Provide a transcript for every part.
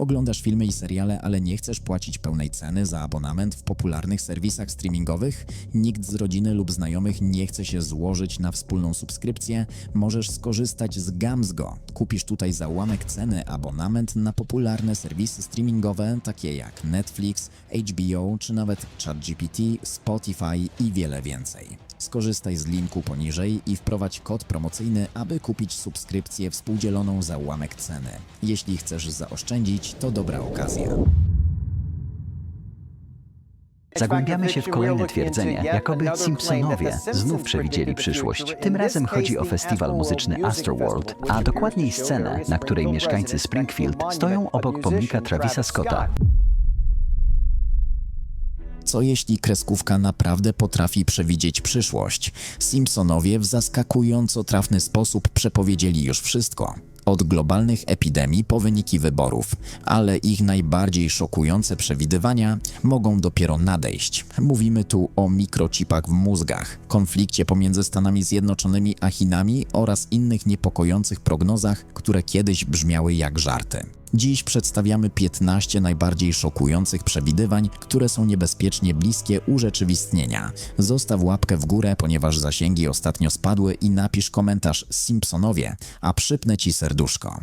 Oglądasz filmy i seriale, ale nie chcesz płacić pełnej ceny za abonament w popularnych serwisach streamingowych? Nikt z rodziny lub znajomych nie chce się złożyć na wspólną subskrypcję? Możesz skorzystać z Gamsgo. Kupisz tutaj za ułamek ceny abonament na popularne serwisy streamingowe takie jak Netflix, HBO czy nawet ChatGPT, Spotify i wiele więcej. Skorzystaj z linku poniżej i wprowadź kod promocyjny, aby kupić subskrypcję współdzieloną za ułamek ceny. Jeśli chcesz zaoszczędzić, to dobra okazja. Zagłębiamy się w kolejne twierdzenia, jakoby Simpsonowie znów przewidzieli przyszłość. Tym razem chodzi o festiwal muzyczny Astroworld, a dokładniej scenę, na której mieszkańcy Springfield stoją obok pomnika Travisa Scotta. Co jeśli kreskówka naprawdę potrafi przewidzieć przyszłość? Simpsonowie w zaskakująco trafny sposób przepowiedzieli już wszystko. Od globalnych epidemii po wyniki wyborów, ale ich najbardziej szokujące przewidywania mogą dopiero nadejść. Mówimy tu o mikrochipach w mózgach, konflikcie pomiędzy Stanami Zjednoczonymi a Chinami oraz innych niepokojących prognozach, które kiedyś brzmiały jak żarty. Dziś przedstawiamy 15 najbardziej szokujących przewidywań, które są niebezpiecznie bliskie urzeczywistnienia. Zostaw łapkę w górę, ponieważ zasięgi ostatnio spadły i napisz komentarz Simpsonowie, a przypnę ci serduszko.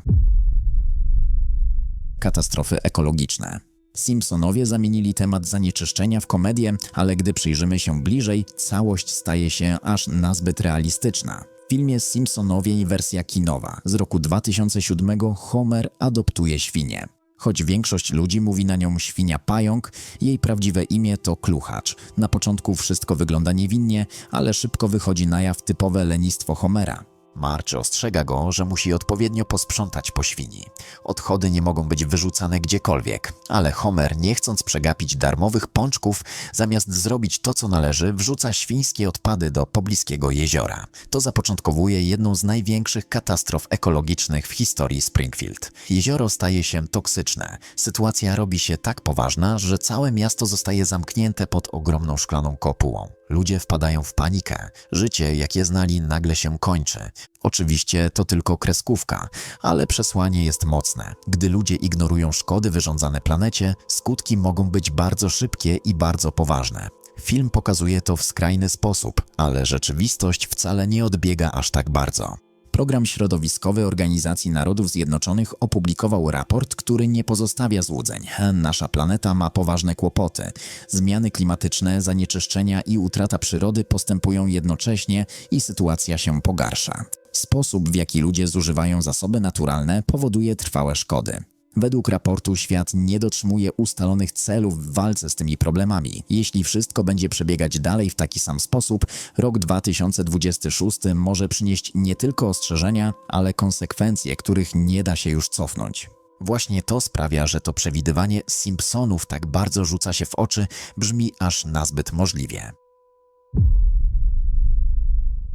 Katastrofy ekologiczne. Simpsonowie zamienili temat zanieczyszczenia w komedię, ale gdy przyjrzymy się bliżej, całość staje się aż nazbyt realistyczna. W filmie Simpsonowie wersja kinowa z roku 2007 Homer adoptuje świnię. Choć większość ludzi mówi na nią świnia pająk, jej prawdziwe imię to kluchacz. Na początku wszystko wygląda niewinnie, ale szybko wychodzi na jaw typowe lenistwo Homera. March ostrzega go, że musi odpowiednio posprzątać po świni. Odchody nie mogą być wyrzucane gdziekolwiek, ale Homer, nie chcąc przegapić darmowych pączków, zamiast zrobić to, co należy, wrzuca świńskie odpady do pobliskiego jeziora. To zapoczątkowuje jedną z największych katastrof ekologicznych w historii Springfield. Jezioro staje się toksyczne. Sytuacja robi się tak poważna, że całe miasto zostaje zamknięte pod ogromną szklaną kopułą. Ludzie wpadają w panikę. Życie, jakie znali, nagle się kończy. Oczywiście to tylko kreskówka, ale przesłanie jest mocne. Gdy ludzie ignorują szkody wyrządzane planecie, skutki mogą być bardzo szybkie i bardzo poważne. Film pokazuje to w skrajny sposób, ale rzeczywistość wcale nie odbiega aż tak bardzo. Program Środowiskowy Organizacji Narodów Zjednoczonych opublikował raport, który nie pozostawia złudzeń. Nasza planeta ma poważne kłopoty. Zmiany klimatyczne, zanieczyszczenia i utrata przyrody postępują jednocześnie i sytuacja się pogarsza. Sposób, w jaki ludzie zużywają zasoby naturalne, powoduje trwałe szkody. Według raportu świat nie dotrzymuje ustalonych celów w walce z tymi problemami. Jeśli wszystko będzie przebiegać dalej w taki sam sposób, rok 2026 może przynieść nie tylko ostrzeżenia, ale konsekwencje, których nie da się już cofnąć. Właśnie to sprawia, że to przewidywanie Simpsonów tak bardzo rzuca się w oczy, brzmi aż nazbyt możliwie.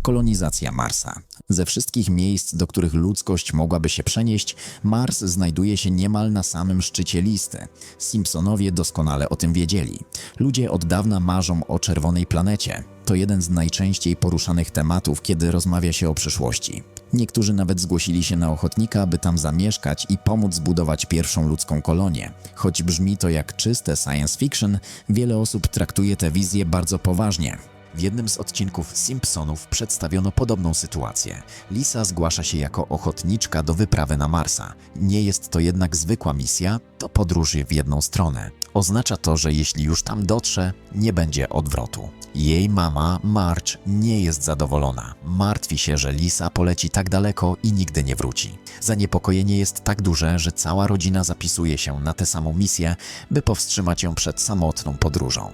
Kolonizacja Marsa. Ze wszystkich miejsc, do których ludzkość mogłaby się przenieść, Mars znajduje się niemal na samym szczycie listy. Simpsonowie doskonale o tym wiedzieli. Ludzie od dawna marzą o czerwonej planecie. To jeden z najczęściej poruszanych tematów, kiedy rozmawia się o przyszłości. Niektórzy nawet zgłosili się na ochotnika, by tam zamieszkać i pomóc zbudować pierwszą ludzką kolonię. Choć brzmi to jak czyste science fiction, wiele osób traktuje tę wizję bardzo poważnie. W jednym z odcinków Simpsonów przedstawiono podobną sytuację. Lisa zgłasza się jako ochotniczka do wyprawy na Marsa. Nie jest to jednak zwykła misja, to podróż w jedną stronę. Oznacza to, że jeśli już tam dotrze, nie będzie odwrotu. Jej mama, Marge, nie jest zadowolona. Martwi się, że Lisa poleci tak daleko i nigdy nie wróci. Zaniepokojenie jest tak duże, że cała rodzina zapisuje się na tę samą misję, by powstrzymać ją przed samotną podróżą.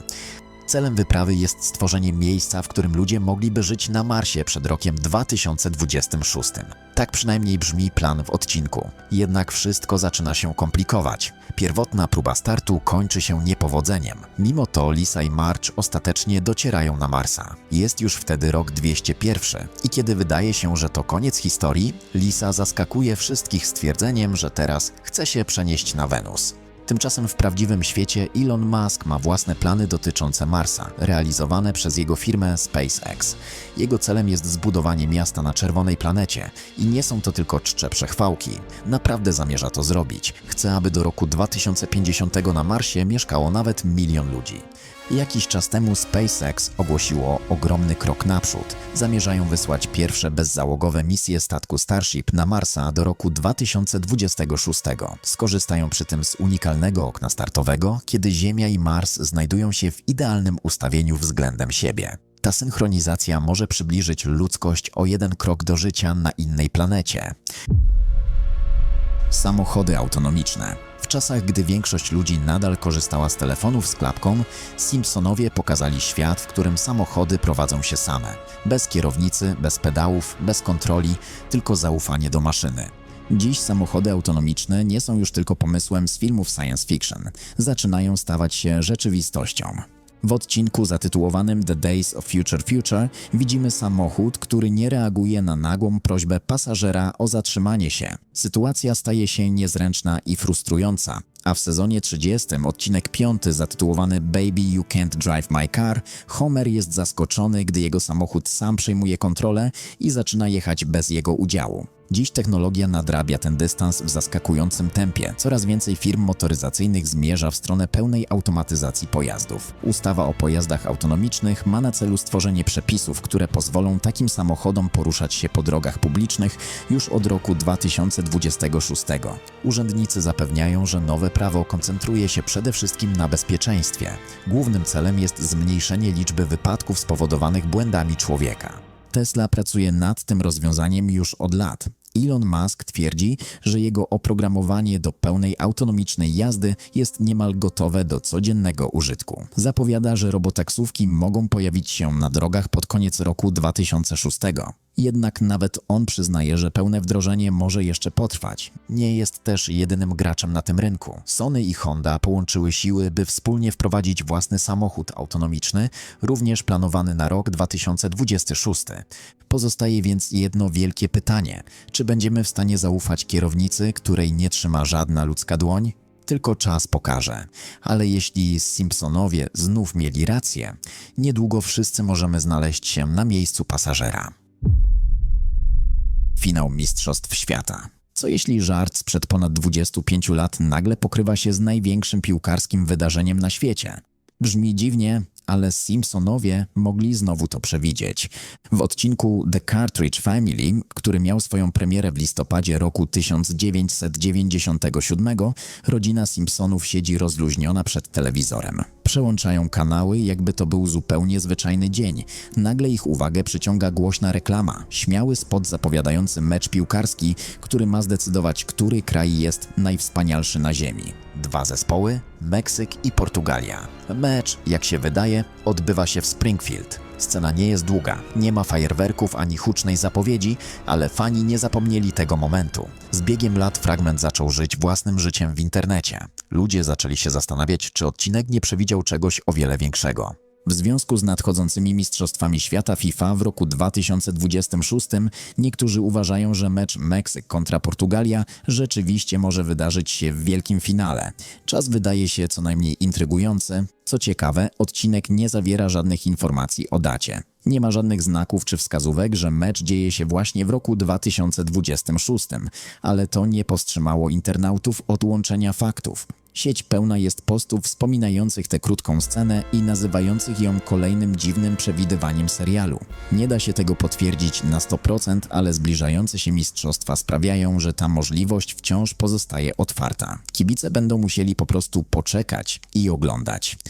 Celem wyprawy jest stworzenie miejsca, w którym ludzie mogliby żyć na Marsie przed rokiem 2026. Tak przynajmniej brzmi plan w odcinku. Jednak wszystko zaczyna się komplikować. Pierwotna próba startu kończy się niepowodzeniem. Mimo to Lisa i March ostatecznie docierają na Marsa. Jest już wtedy rok 201 i kiedy wydaje się, że to koniec historii, Lisa zaskakuje wszystkich stwierdzeniem, że teraz chce się przenieść na Wenus. Tymczasem w prawdziwym świecie Elon Musk ma własne plany dotyczące Marsa, realizowane przez jego firmę SpaceX. Jego celem jest zbudowanie miasta na czerwonej planecie i nie są to tylko czcze przechwałki. Naprawdę zamierza to zrobić. Chce, aby do roku 2050 na Marsie mieszkało nawet milion ludzi. Jakiś czas temu SpaceX ogłosiło ogromny krok naprzód. Zamierzają wysłać pierwsze bezzałogowe misje statku Starship na Marsa do roku 2026. Skorzystają przy tym z unikalnego okna startowego, kiedy Ziemia i Mars znajdują się w idealnym ustawieniu względem siebie. Ta synchronizacja może przybliżyć ludzkość o jeden krok do życia na innej planecie. Samochody autonomiczne. W czasach, gdy większość ludzi nadal korzystała z telefonów z klapką, Simpsonowie pokazali świat, w którym samochody prowadzą się same. Bez kierownicy, bez pedałów, bez kontroli, tylko zaufanie do maszyny. Dziś samochody autonomiczne nie są już tylko pomysłem z filmów science fiction. Zaczynają stawać się rzeczywistością. W odcinku zatytułowanym The Days of Future Future widzimy samochód, który nie reaguje na nagłą prośbę pasażera o zatrzymanie się. Sytuacja staje się niezręczna i frustrująca. A w sezonie 30, odcinek 5 zatytułowany Baby You Can't Drive My Car, Homer jest zaskoczony, gdy jego samochód sam przejmuje kontrolę i zaczyna jechać bez jego udziału. Dziś technologia nadrabia ten dystans w zaskakującym tempie. Coraz więcej firm motoryzacyjnych zmierza w stronę pełnej automatyzacji pojazdów. Ustawa o pojazdach autonomicznych ma na celu stworzenie przepisów, które pozwolą takim samochodom poruszać się po drogach publicznych już od roku 2026. Urzędnicy zapewniają, że nowe prawo koncentruje się przede wszystkim na bezpieczeństwie. Głównym celem jest zmniejszenie liczby wypadków spowodowanych błędami człowieka. Tesla pracuje nad tym rozwiązaniem już od lat. Elon Musk twierdzi, że jego oprogramowanie do pełnej autonomicznej jazdy jest niemal gotowe do codziennego użytku. Zapowiada, że robotaksówki mogą pojawić się na drogach pod koniec roku 2006. Jednak nawet on przyznaje, że pełne wdrożenie może jeszcze potrwać. Nie jest też jedynym graczem na tym rynku. Sony i Honda połączyły siły, by wspólnie wprowadzić własny samochód autonomiczny, również planowany na rok 2026. Pozostaje więc jedno wielkie pytanie: czy będziemy w stanie zaufać kierownicy, której nie trzyma żadna ludzka dłoń? Tylko czas pokaże. Ale jeśli Simpsonowie znów mieli rację, niedługo wszyscy możemy znaleźć się na miejscu pasażera. Finał Mistrzostw Świata. Co jeśli żart sprzed ponad 25 lat nagle pokrywa się z największym piłkarskim wydarzeniem na świecie? Brzmi dziwnie, ale Simpsonowie mogli znowu to przewidzieć. W odcinku The Cartridge Family, który miał swoją premierę w listopadzie roku 1997, rodzina Simpsonów siedzi rozluźniona przed telewizorem. Przełączają kanały, jakby to był zupełnie zwyczajny dzień. Nagle ich uwagę przyciąga głośna reklama, śmiały spot zapowiadający mecz piłkarski, który ma zdecydować, który kraj jest najwspanialszy na ziemi. Dwa zespoły, Meksyk i Portugalia. Mecz, jak się wydaje, odbywa się w Springfield. Scena nie jest długa, nie ma fajerwerków ani hucznej zapowiedzi, ale fani nie zapomnieli tego momentu. Z biegiem lat fragment zaczął żyć własnym życiem w internecie. Ludzie zaczęli się zastanawiać, czy odcinek nie przewidział czegoś o wiele większego. W związku z nadchodzącymi Mistrzostwami Świata FIFA w roku 2026 niektórzy uważają, że mecz Meksyk kontra Portugalia rzeczywiście może wydarzyć się w wielkim finale. Czas wydaje się co najmniej intrygujący. Co ciekawe, odcinek nie zawiera żadnych informacji o dacie. Nie ma żadnych znaków czy wskazówek, że mecz dzieje się właśnie w roku 2026, ale to nie powstrzymało internautów od łączenia faktów. Sieć pełna jest postów wspominających tę krótką scenę i nazywających ją kolejnym dziwnym przewidywaniem serialu. Nie da się tego potwierdzić na 100%, ale zbliżające się mistrzostwa sprawiają, że ta możliwość wciąż pozostaje otwarta. Kibice będą musieli po prostu poczekać i oglądać.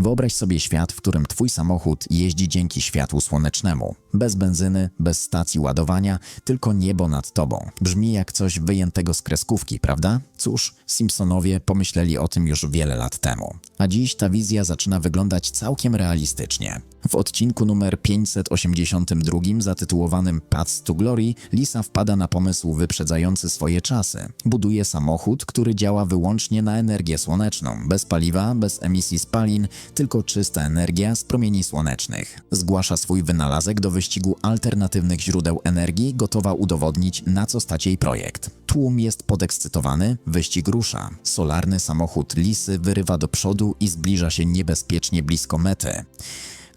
Wyobraź sobie świat, w którym twój samochód jeździ dzięki światłu słonecznemu. Bez benzyny, bez stacji ładowania, tylko niebo nad tobą. Brzmi jak coś wyjętego z kreskówki, prawda? Cóż, Simpsonowie pomyśleli o tym już wiele lat temu. A dziś ta wizja zaczyna wyglądać całkiem realistycznie. W odcinku numer 582 zatytułowanym Paths to Glory Lisa wpada na pomysł wyprzedzający swoje czasy. Buduje samochód, który działa wyłącznie na energię słoneczną, bez paliwa, bez emisji spalin, tylko czysta energia z promieni słonecznych. Zgłasza swój wynalazek do wyścigu alternatywnych źródeł energii, gotowa udowodnić, na co stać jej projekt. Tłum jest podekscytowany, wyścig rusza. Solarny samochód Lisy wyrywa do przodu i zbliża się niebezpiecznie blisko mety.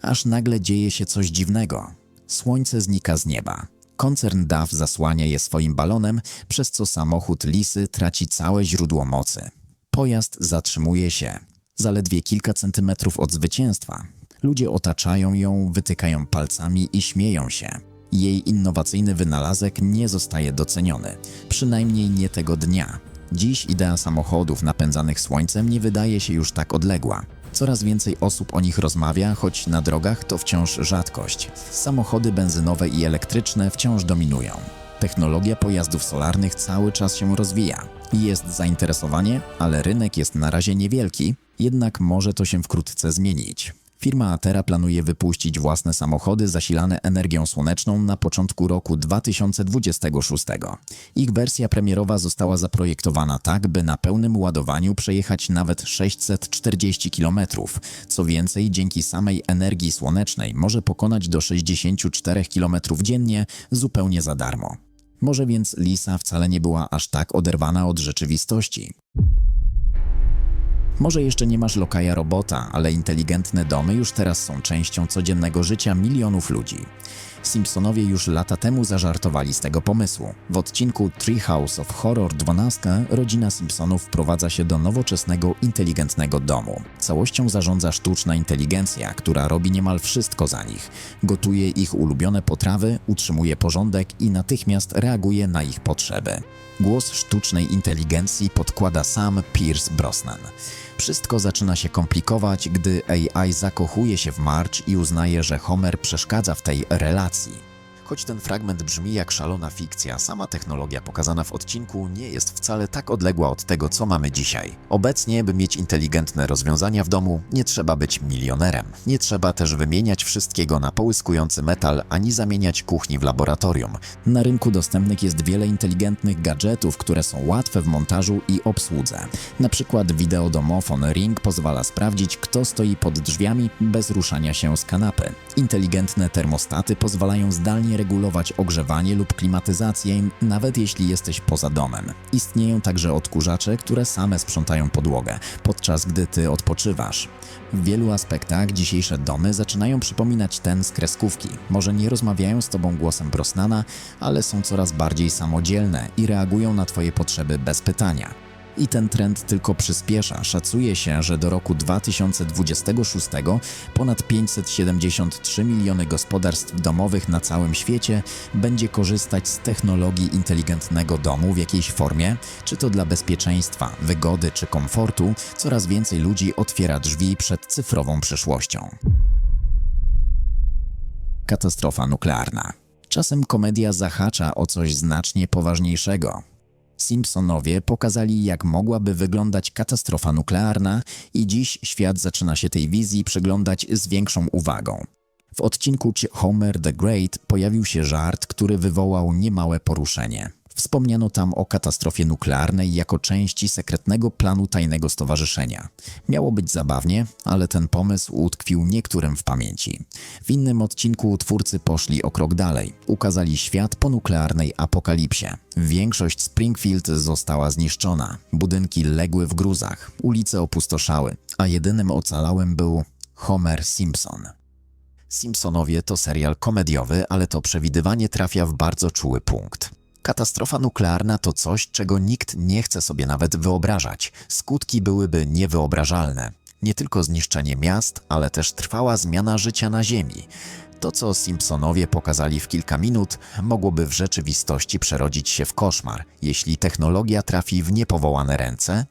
Aż nagle dzieje się coś dziwnego. Słońce znika z nieba. Koncern DAF zasłania je swoim balonem, przez co samochód Lisy traci całe źródło mocy. Pojazd zatrzymuje się. Zaledwie kilka centymetrów od zwycięstwa. Ludzie otaczają ją, wytykają palcami i śmieją się. Jej innowacyjny wynalazek nie zostaje doceniony, przynajmniej nie tego dnia. Dziś idea samochodów napędzanych słońcem nie wydaje się już tak odległa. Coraz więcej osób o nich rozmawia, choć na drogach to wciąż rzadkość. Samochody benzynowe i elektryczne wciąż dominują. Technologia pojazdów solarnych cały czas się rozwija. Jest zainteresowanie, ale rynek jest na razie niewielki, jednak może to się wkrótce zmienić. Firma Atera planuje wypuścić własne samochody zasilane energią słoneczną na początku roku 2026. Ich wersja premierowa została zaprojektowana tak, by na pełnym ładowaniu przejechać nawet 640 km. Co więcej, dzięki samej energii słonecznej może pokonać do 64 km dziennie zupełnie za darmo. Może więc Lisa wcale nie była aż tak oderwana od rzeczywistości. Może jeszcze nie masz lokaja robota, ale inteligentne domy już teraz są częścią codziennego życia milionów ludzi. Simpsonowie już lata temu zażartowali z tego pomysłu. W odcinku Treehouse of Horror 12 rodzina Simpsonów wprowadza się do nowoczesnego, inteligentnego domu. Całością zarządza sztuczna inteligencja, która robi niemal wszystko za nich. Gotuje ich ulubione potrawy, utrzymuje porządek i natychmiast reaguje na ich potrzeby. Głos sztucznej inteligencji podkłada sam Pierce Brosnan. Wszystko zaczyna się komplikować, gdy AI zakochuje się w Marge i uznaje, że Homer przeszkadza w tej relacji. Choć ten fragment brzmi jak szalona fikcja, sama technologia pokazana w odcinku nie jest wcale tak odległa od tego, co mamy dzisiaj. Obecnie, by mieć inteligentne rozwiązania w domu, nie trzeba być milionerem. Nie trzeba też wymieniać wszystkiego na połyskujący metal, ani zamieniać kuchni w laboratorium. Na rynku dostępnych jest wiele inteligentnych gadżetów, które są łatwe w montażu i obsłudze. Na przykład wideodomofon Ring pozwala sprawdzić, kto stoi pod drzwiami bez ruszania się z kanapy. Inteligentne termostaty pozwalają zdalnie regulować ogrzewanie lub klimatyzację, nawet jeśli jesteś poza domem. Istnieją także odkurzacze, które same sprzątają podłogę, podczas gdy ty odpoczywasz. W wielu aspektach dzisiejsze domy zaczynają przypominać ten z kreskówki. Może nie rozmawiają z tobą głosem Brosnana, ale są coraz bardziej samodzielne i reagują na twoje potrzeby bez pytania. I ten trend tylko przyspiesza. Szacuje się, że do roku 2026 ponad 573 miliony gospodarstw domowych na całym świecie będzie korzystać z technologii inteligentnego domu w jakiejś formie, czy to dla bezpieczeństwa, wygody czy komfortu. Coraz więcej ludzi otwiera drzwi przed cyfrową przyszłością. Katastrofa nuklearna. Czasem komedia zahacza o coś znacznie poważniejszego. Simpsonowie pokazali, jak mogłaby wyglądać katastrofa nuklearna, i dziś świat zaczyna się tej wizji przyglądać z większą uwagą. W odcinku Ci- Homer the Great pojawił się żart, który wywołał niemałe poruszenie. Wspomniano tam o katastrofie nuklearnej jako części sekretnego planu tajnego stowarzyszenia. Miało być zabawnie, ale ten pomysł utkwił niektórym w pamięci. W innym odcinku twórcy poszli o krok dalej. Ukazali świat po nuklearnej apokalipsie. Większość Springfield została zniszczona, budynki legły w gruzach, ulice opustoszały, a jedynym ocalałym był Homer Simpson. Simpsonowie to serial komediowy, ale to przewidywanie trafia w bardzo czuły punkt. Katastrofa nuklearna to coś, czego nikt nie chce sobie nawet wyobrażać. Skutki byłyby niewyobrażalne. Nie tylko zniszczenie miast, ale też trwała zmiana życia na Ziemi. To, co Simpsonowie pokazali w kilka minut, mogłoby w rzeczywistości przerodzić się w koszmar, jeśli technologia trafi w niepowołane ręce.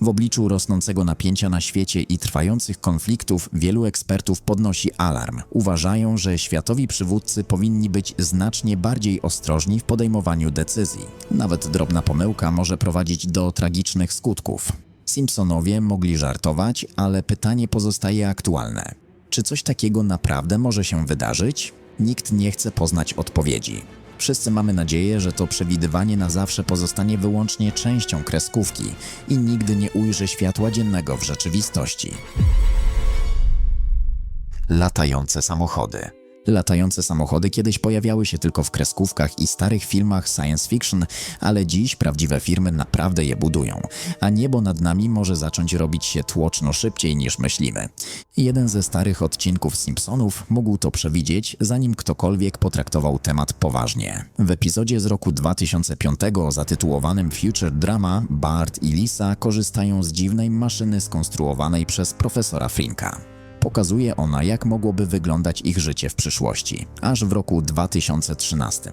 W obliczu rosnącego napięcia na świecie i trwających konfliktów, wielu ekspertów podnosi alarm. Uważają, że światowi przywódcy powinni być znacznie bardziej ostrożni w podejmowaniu decyzji. Nawet drobna pomyłka może prowadzić do tragicznych skutków. Simpsonowie mogli żartować, ale pytanie pozostaje aktualne. Czy coś takiego naprawdę może się wydarzyć? Nikt nie chce poznać odpowiedzi. Wszyscy mamy nadzieję, że to przewidywanie na zawsze pozostanie wyłącznie częścią kreskówki i nigdy nie ujrzy światła dziennego w rzeczywistości. latające samochody. Latające samochody kiedyś pojawiały się tylko w kreskówkach i starych filmach science fiction, ale dziś prawdziwe firmy naprawdę je budują, a niebo nad nami może zacząć robić się tłoczno szybciej niż myślimy. Jeden ze starych odcinków Simpsonów mógł to przewidzieć, zanim ktokolwiek potraktował temat poważnie. W epizodzie z roku 2005 zatytułowanym Future Drama Bart i Lisa korzystają z dziwnej maszyny skonstruowanej przez profesora Frinka. Pokazuje ona, jak mogłoby wyglądać ich życie w przyszłości, aż w roku 2013.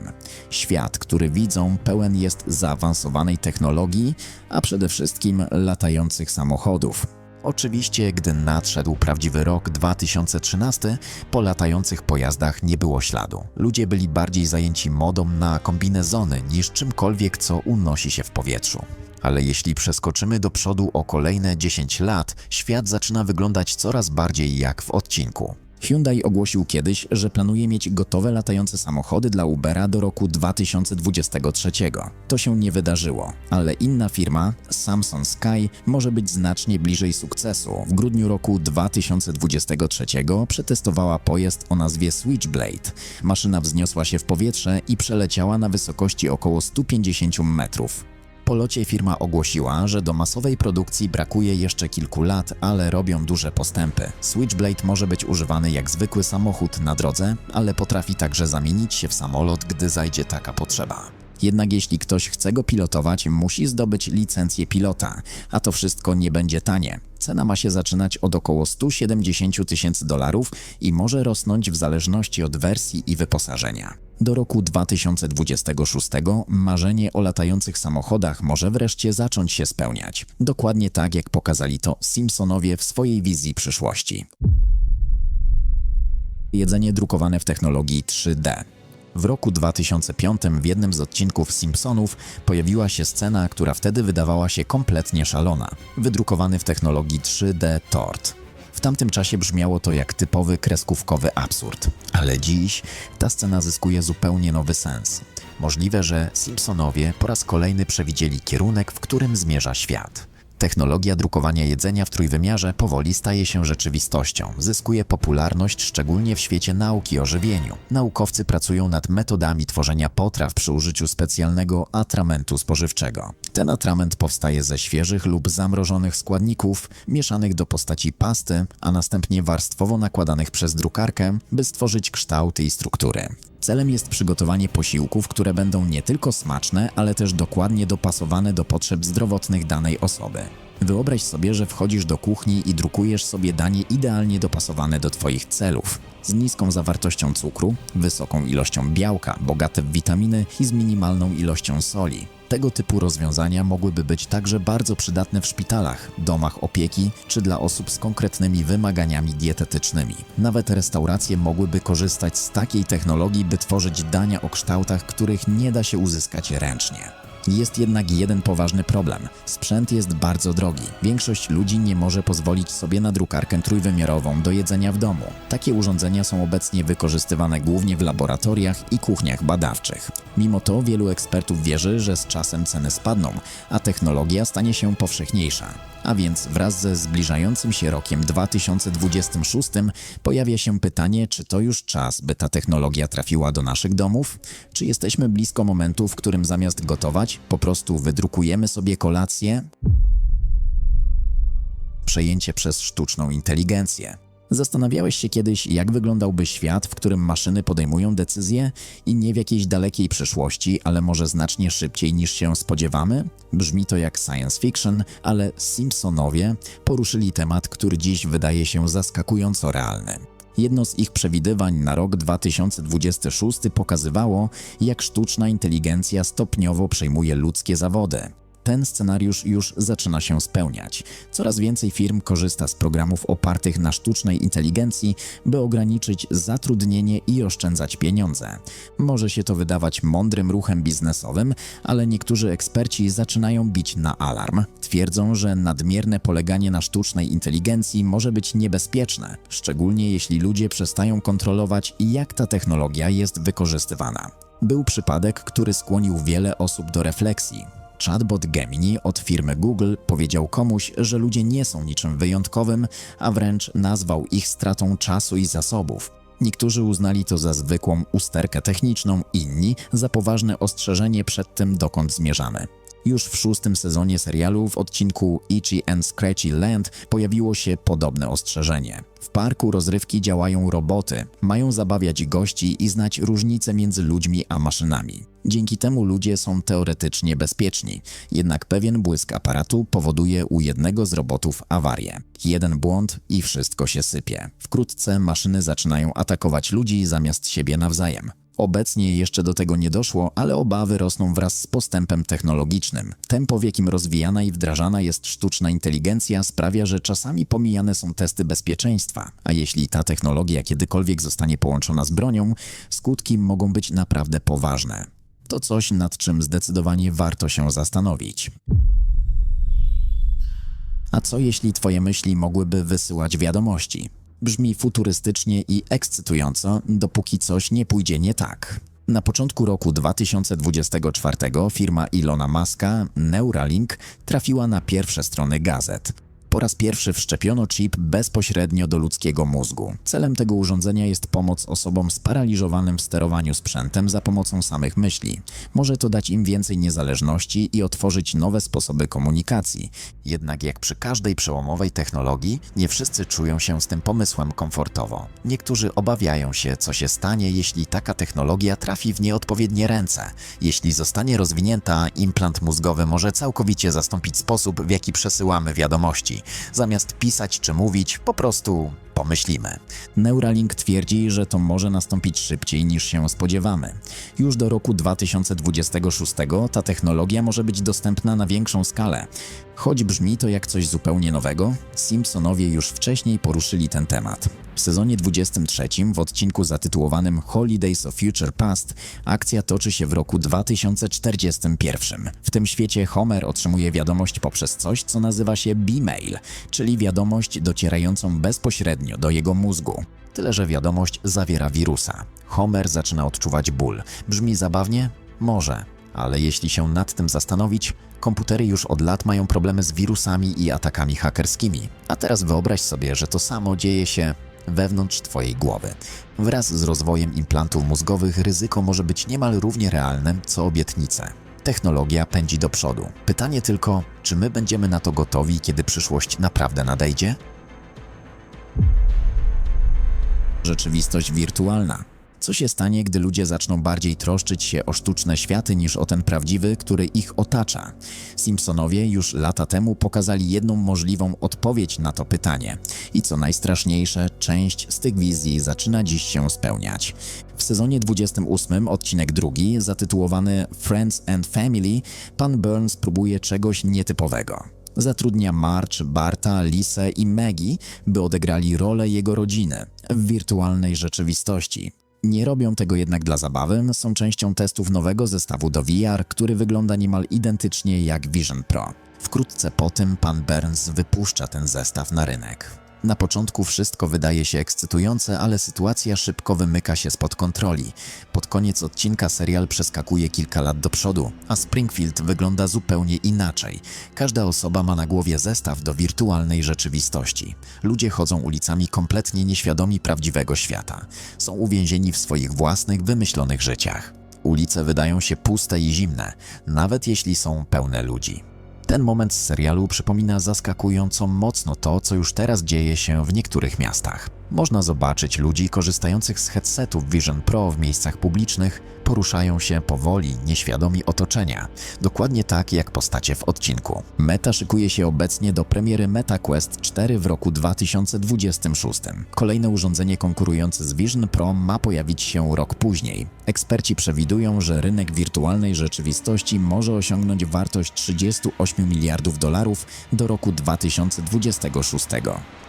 Świat, który widzą, pełen jest zaawansowanej technologii, a przede wszystkim latających samochodów. Oczywiście, gdy nadszedł prawdziwy rok 2013, po latających pojazdach nie było śladu. Ludzie byli bardziej zajęci modą na kombinezony niż czymkolwiek, co unosi się w powietrzu. Ale jeśli przeskoczymy do przodu o kolejne 10 lat, świat zaczyna wyglądać coraz bardziej jak w odcinku. Hyundai ogłosił kiedyś, że planuje mieć gotowe latające samochody dla Ubera do roku 2023. To się nie wydarzyło, ale inna firma, Samsung Sky, może być znacznie bliżej sukcesu. W grudniu roku 2023 przetestowała pojazd o nazwie Switchblade. Maszyna wzniosła się w powietrze i przeleciała na wysokości około 150 metrów. Po locie firma ogłosiła, że do masowej produkcji brakuje jeszcze kilku lat, ale robią duże postępy. Switchblade może być używany jak zwykły samochód na drodze, ale potrafi także zamienić się w samolot, gdy zajdzie taka potrzeba. Jednak jeśli ktoś chce go pilotować, musi zdobyć licencję pilota, a to wszystko nie będzie tanie. Cena ma się zaczynać od około 170 tysięcy dolarów i może rosnąć w zależności od wersji i wyposażenia. Do roku 2026 marzenie o latających samochodach może wreszcie zacząć się spełniać. Dokładnie tak, jak pokazali to Simpsonowie w swojej wizji przyszłości. Jedzenie drukowane w technologii 3D. W roku 2005 w jednym z odcinków Simpsonów pojawiła się scena, która wtedy wydawała się kompletnie szalona. Wydrukowany w technologii 3D tort. W tamtym czasie brzmiało to jak typowy kreskówkowy absurd, ale dziś ta scena zyskuje zupełnie nowy sens. Możliwe, że Simpsonowie po raz kolejny przewidzieli kierunek, w którym zmierza świat. Technologia drukowania jedzenia w trójwymiarze powoli staje się rzeczywistością, zyskuje popularność szczególnie w świecie nauki o żywieniu. Naukowcy pracują nad metodami tworzenia potraw przy użyciu specjalnego atramentu spożywczego. Ten atrament powstaje ze świeżych lub zamrożonych składników, mieszanych do postaci pasty, a następnie warstwowo nakładanych przez drukarkę, by stworzyć kształty i struktury. Celem jest przygotowanie posiłków, które będą nie tylko smaczne, ale też dokładnie dopasowane do potrzeb zdrowotnych danej osoby. Wyobraź sobie, że wchodzisz do kuchni i drukujesz sobie danie idealnie dopasowane do Twoich celów. Z niską zawartością cukru, wysoką ilością białka, bogate w witaminy i z minimalną ilością soli. Tego typu rozwiązania mogłyby być także bardzo przydatne w szpitalach, domach opieki czy dla osób z konkretnymi wymaganiami dietetycznymi. Nawet restauracje mogłyby korzystać z takiej technologii, by tworzyć dania o kształtach, których nie da się uzyskać ręcznie. Jest jednak jeden poważny problem. Sprzęt jest bardzo drogi. Większość ludzi nie może pozwolić sobie na drukarkę trójwymiarową do jedzenia w domu. Takie urządzenia są obecnie wykorzystywane głównie w laboratoriach i kuchniach badawczych. Mimo to wielu ekspertów wierzy, że z czasem ceny spadną, a technologia stanie się powszechniejsza. A więc wraz ze zbliżającym się rokiem 2026 pojawia się pytanie, czy to już czas, by ta technologia trafiła do naszych domów? Czy jesteśmy blisko momentu, w którym zamiast gotować, po prostu wydrukujemy sobie kolację? Przejęcie przez sztuczną inteligencję. Zastanawiałeś się kiedyś, jak wyglądałby świat, w którym maszyny podejmują decyzje i nie w jakiejś dalekiej przyszłości, ale może znacznie szybciej niż się spodziewamy? Brzmi to jak science fiction, ale Simpsonowie poruszyli temat, który dziś wydaje się zaskakująco realny. Jedno z ich przewidywań na rok 2026 pokazywało, jak sztuczna inteligencja stopniowo przejmuje ludzkie zawody. Ten scenariusz już zaczyna się spełniać. Coraz więcej firm korzysta z programów opartych na sztucznej inteligencji, by ograniczyć zatrudnienie i oszczędzać pieniądze. Może się to wydawać mądrym ruchem biznesowym, ale niektórzy eksperci zaczynają bić na alarm. Twierdzą, że nadmierne poleganie na sztucznej inteligencji może być niebezpieczne, szczególnie jeśli ludzie przestają kontrolować, jak ta technologia jest wykorzystywana. Był przypadek, który skłonił wiele osób do refleksji. Chatbot Gemini od firmy Google powiedział komuś, że ludzie nie są niczym wyjątkowym, a wręcz nazwał ich stratą czasu i zasobów. Niektórzy uznali to za zwykłą usterkę techniczną, inni za poważne ostrzeżenie przed tym, dokąd zmierzamy. Już w szóstym sezonie serialu w odcinku Itchy and Scratchy Land pojawiło się podobne ostrzeżenie. W parku rozrywki działają roboty, mają zabawiać gości i znać różnice między ludźmi a maszynami. Dzięki temu ludzie są teoretycznie bezpieczni, jednak pewien błysk aparatu powoduje u jednego z robotów awarię. Jeden błąd i wszystko się sypie. Wkrótce maszyny zaczynają atakować ludzi zamiast siebie nawzajem. Obecnie jeszcze do tego nie doszło, ale obawy rosną wraz z postępem technologicznym. Tempo, w jakim rozwijana i wdrażana jest sztuczna inteligencja, sprawia, że czasami pomijane są testy bezpieczeństwa. A jeśli ta technologia kiedykolwiek zostanie połączona z bronią, skutki mogą być naprawdę poważne. To coś, nad czym zdecydowanie warto się zastanowić. A co jeśli Twoje myśli mogłyby wysyłać wiadomości? Brzmi futurystycznie i ekscytująco, dopóki coś nie pójdzie nie tak. Na początku roku 2024 firma Ilona Muska, Neuralink, trafiła na pierwsze strony gazet. Po raz pierwszy wszczepiono chip bezpośrednio do ludzkiego mózgu. Celem tego urządzenia jest pomoc osobom sparaliżowanym w sterowaniu sprzętem za pomocą samych myśli. Może to dać im więcej niezależności i otworzyć nowe sposoby komunikacji. Jednak jak przy każdej przełomowej technologii, nie wszyscy czują się z tym pomysłem komfortowo. Niektórzy obawiają się, co się stanie, jeśli taka technologia trafi w nieodpowiednie ręce. Jeśli zostanie rozwinięta, implant mózgowy może całkowicie zastąpić sposób, w jaki przesyłamy wiadomości. Zamiast pisać czy mówić, po prostu pomyślimy. Neuralink twierdzi, że to może nastąpić szybciej niż się spodziewamy. Już do roku 2026 ta technologia może być dostępna na większą skalę. Choć brzmi to jak coś zupełnie nowego, Simpsonowie już wcześniej poruszyli ten temat. W sezonie 23 w odcinku zatytułowanym Holidays of Future Past akcja toczy się w roku 2041. W tym świecie Homer otrzymuje wiadomość poprzez coś, co nazywa się B-mail, czyli wiadomość docierającą bezpośrednio do jego mózgu. Tyle, że wiadomość zawiera wirusa. Homer zaczyna odczuwać ból. Brzmi zabawnie? Może. Ale jeśli się nad tym zastanowić, komputery już od lat mają problemy z wirusami i atakami hakerskimi. A teraz wyobraź sobie, że to samo dzieje się wewnątrz Twojej głowy. Wraz z rozwojem implantów mózgowych ryzyko może być niemal równie realne co obietnice. Technologia pędzi do przodu. Pytanie tylko, czy my będziemy na to gotowi, kiedy przyszłość naprawdę nadejdzie? Rzeczywistość wirtualna. Co się stanie, gdy ludzie zaczną bardziej troszczyć się o sztuczne światy niż o ten prawdziwy, który ich otacza? Simpsonowie już lata temu pokazali jedną możliwą odpowiedź na to pytanie. I co najstraszniejsze, część z tych wizji zaczyna dziś się spełniać. W sezonie 28 odcinek drugi, zatytułowany Friends and Family, pan Burns próbuje czegoś nietypowego. Zatrudnia March, Barta, Lisę i Maggie, by odegrali rolę jego rodziny w wirtualnej rzeczywistości. Nie robią tego jednak dla zabawy, są częścią testów nowego zestawu do VR, który wygląda niemal identycznie jak Vision Pro. Wkrótce po tym pan Burns wypuszcza ten zestaw na rynek. Na początku wszystko wydaje się ekscytujące, ale sytuacja szybko wymyka się spod kontroli. Pod koniec odcinka serial przeskakuje kilka lat do przodu, a Springfield wygląda zupełnie inaczej. Każda osoba ma na głowie zestaw do wirtualnej rzeczywistości. Ludzie chodzą ulicami kompletnie nieświadomi prawdziwego świata. Są uwięzieni w swoich własnych, wymyślonych życiach. Ulice wydają się puste i zimne, nawet jeśli są pełne ludzi. Ten moment z serialu przypomina zaskakująco mocno to, co już teraz dzieje się w niektórych miastach. Można zobaczyć ludzi korzystających z headsetów Vision Pro w miejscach publicznych, poruszają się powoli, nieświadomi otoczenia, dokładnie tak jak postacie w odcinku. Meta szykuje się obecnie do premiery MetaQuest 4 w roku 2026. Kolejne urządzenie konkurujące z Vision Pro ma pojawić się rok później. Eksperci przewidują, że rynek wirtualnej rzeczywistości może osiągnąć wartość 38 miliardów dolarów do roku 2026.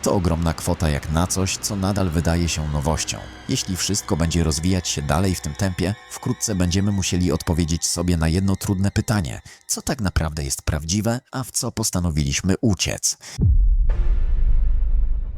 To ogromna kwota jak na coś, co nadal wydaje się nowością. Jeśli wszystko będzie rozwijać się dalej w tym tempie, wkrótce będziemy musieli odpowiedzieć sobie na jedno trudne pytanie: co tak naprawdę jest prawdziwe, a w co postanowiliśmy uciec?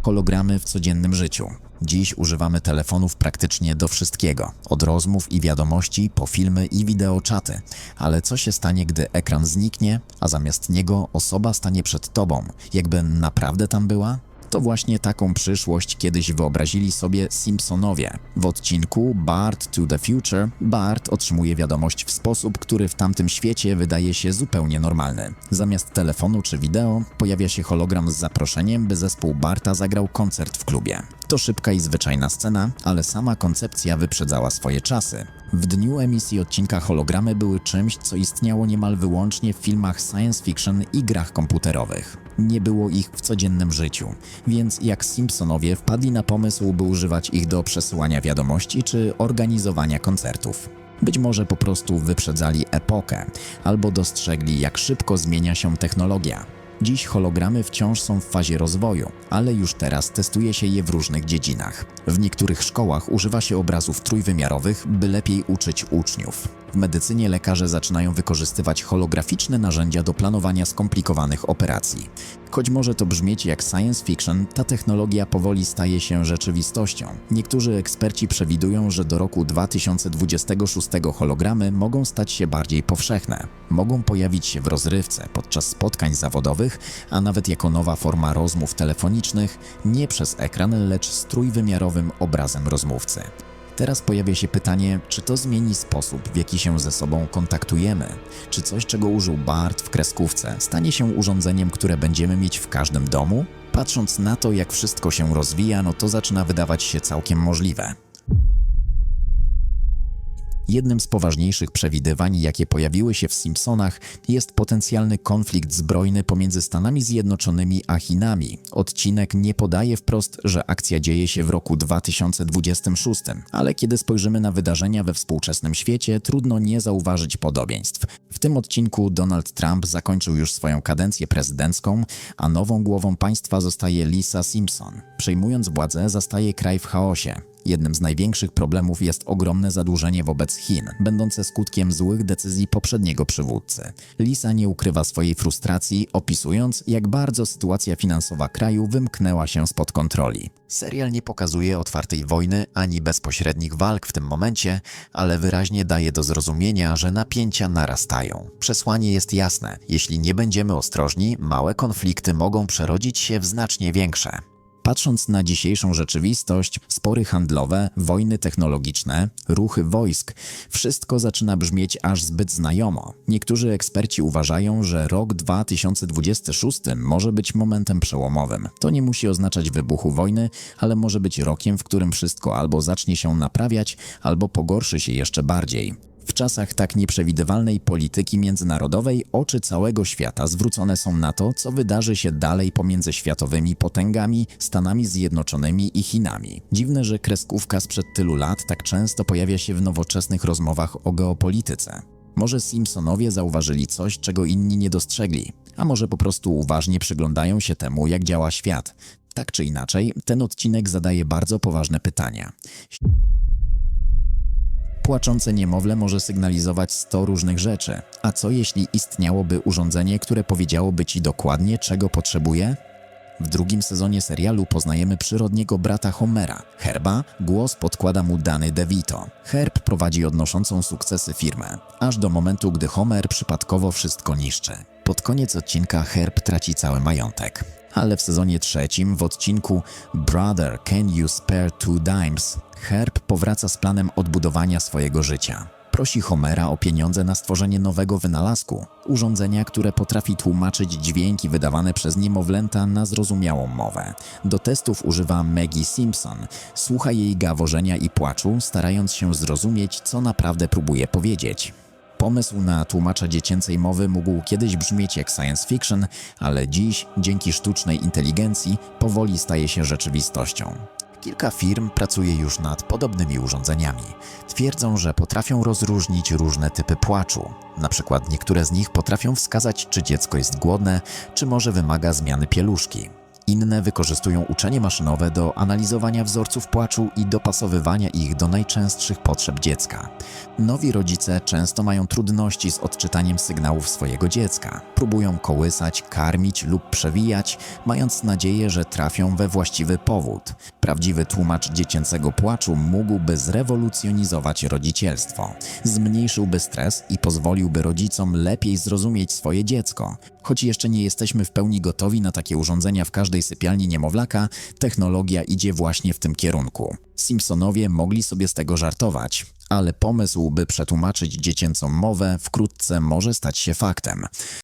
Hologramy w codziennym życiu. Dziś używamy telefonów praktycznie do wszystkiego, od rozmów i wiadomości po filmy i wideoczaty. Ale co się stanie, gdy ekran zniknie, a zamiast niego osoba stanie przed tobą, jakby naprawdę tam była? To właśnie taką przyszłość kiedyś wyobrazili sobie Simpsonowie. W odcinku Bart to the Future Bart otrzymuje wiadomość w sposób, który w tamtym świecie wydaje się zupełnie normalny. Zamiast telefonu czy wideo pojawia się hologram z zaproszeniem, by zespół Barta zagrał koncert w klubie. To szybka i zwyczajna scena, ale sama koncepcja wyprzedzała swoje czasy. W dniu emisji odcinka hologramy były czymś, co istniało niemal wyłącznie w filmach science fiction i grach komputerowych. Nie było ich w codziennym życiu, więc jak Simpsonowie wpadli na pomysł, by używać ich do przesyłania wiadomości czy organizowania koncertów. Być może po prostu wyprzedzali epokę, albo dostrzegli, jak szybko zmienia się technologia. Dziś hologramy wciąż są w fazie rozwoju, ale już teraz testuje się je w różnych dziedzinach. W niektórych szkołach używa się obrazów trójwymiarowych, by lepiej uczyć uczniów. W medycynie lekarze zaczynają wykorzystywać holograficzne narzędzia do planowania skomplikowanych operacji. Choć może to brzmieć jak science fiction, ta technologia powoli staje się rzeczywistością. Niektórzy eksperci przewidują, że do roku 2026 hologramy mogą stać się bardziej powszechne. Mogą pojawić się w rozrywce, podczas spotkań zawodowych, a nawet jako nowa forma rozmów telefonicznych, nie przez ekran, lecz z trójwymiarowym obrazem rozmówcy. Teraz pojawia się pytanie, czy to zmieni sposób, w jaki się ze sobą kontaktujemy? Czy coś, czego użył Bart w kreskówce, stanie się urządzeniem, które będziemy mieć w każdym domu? Patrząc na to, jak wszystko się rozwija, no to zaczyna wydawać się całkiem możliwe. Jednym z poważniejszych przewidywań, jakie pojawiły się w Simpsonach, jest potencjalny konflikt zbrojny pomiędzy Stanami Zjednoczonymi a Chinami. Odcinek nie podaje wprost, że akcja dzieje się w roku 2026, ale kiedy spojrzymy na wydarzenia we współczesnym świecie, trudno nie zauważyć podobieństw. W tym odcinku Donald Trump zakończył już swoją kadencję prezydencką, a nową głową państwa zostaje Lisa Simpson. Przejmując władzę, zastaje kraj w chaosie. Jednym z największych problemów jest ogromne zadłużenie wobec Chin, będące skutkiem złych decyzji poprzedniego przywódcy. Lisa nie ukrywa swojej frustracji, opisując, jak bardzo sytuacja finansowa kraju wymknęła się spod kontroli. Serial nie pokazuje otwartej wojny ani bezpośrednich walk w tym momencie, ale wyraźnie daje do zrozumienia, że napięcia narastają. Przesłanie jest jasne: jeśli nie będziemy ostrożni, małe konflikty mogą przerodzić się w znacznie większe. Patrząc na dzisiejszą rzeczywistość, spory handlowe, wojny technologiczne, ruchy wojsk, wszystko zaczyna brzmieć aż zbyt znajomo. Niektórzy eksperci uważają, że rok 2026 może być momentem przełomowym. To nie musi oznaczać wybuchu wojny, ale może być rokiem, w którym wszystko albo zacznie się naprawiać, albo pogorszy się jeszcze bardziej. W czasach tak nieprzewidywalnej polityki międzynarodowej oczy całego świata zwrócone są na to, co wydarzy się dalej pomiędzy światowymi potęgami, Stanami Zjednoczonymi i Chinami. Dziwne, że kreskówka sprzed tylu lat tak często pojawia się w nowoczesnych rozmowach o geopolityce. Może Simpsonowie zauważyli coś, czego inni nie dostrzegli, a może po prostu uważnie przyglądają się temu, jak działa świat. Tak czy inaczej, ten odcinek zadaje bardzo poważne pytania. Płaczące niemowlę może sygnalizować 100 różnych rzeczy. A co jeśli istniałoby urządzenie, które powiedziałoby ci dokładnie, czego potrzebuje? W drugim sezonie serialu poznajemy przyrodniego brata Homera. Herba głos podkłada mu Danny DeVito. Herb prowadzi odnoszącą sukcesy firmę, aż do momentu, gdy Homer przypadkowo wszystko niszczy. Pod koniec odcinka Herb traci cały majątek. Ale w sezonie trzecim, w odcinku Brother, can you spare two dimes? Herb powraca z planem odbudowania swojego życia. Prosi Homera o pieniądze na stworzenie nowego wynalazku, urządzenia, które potrafi tłumaczyć dźwięki wydawane przez niemowlęta na zrozumiałą mowę. Do testów używa Maggie Simpson. Słucha jej gaworzenia i płaczu, starając się zrozumieć, co naprawdę próbuje powiedzieć. Pomysł na tłumacza dziecięcej mowy mógł kiedyś brzmieć jak science fiction, ale dziś, dzięki sztucznej inteligencji, powoli staje się rzeczywistością. Kilka firm pracuje już nad podobnymi urządzeniami. Twierdzą, że potrafią rozróżnić różne typy płaczu. Na przykład niektóre z nich potrafią wskazać, czy dziecko jest głodne, czy może wymaga zmiany pieluszki. Inne wykorzystują uczenie maszynowe do analizowania wzorców płaczu i dopasowywania ich do najczęstszych potrzeb dziecka. Nowi rodzice często mają trudności z odczytaniem sygnałów swojego dziecka. Próbują kołysać, karmić lub przewijać, mając nadzieję, że trafią we właściwy powód. Prawdziwy tłumacz dziecięcego płaczu mógłby zrewolucjonizować rodzicielstwo. Zmniejszyłby stres i pozwoliłby rodzicom lepiej zrozumieć swoje dziecko. Choć jeszcze nie jesteśmy w pełni gotowi na takie urządzenia w każdej sypialni niemowlaka, technologia idzie właśnie w tym kierunku. Simpsonowie mogli sobie z tego żartować, ale pomysł, by przetłumaczyć dziecięcą mowę, wkrótce może stać się faktem.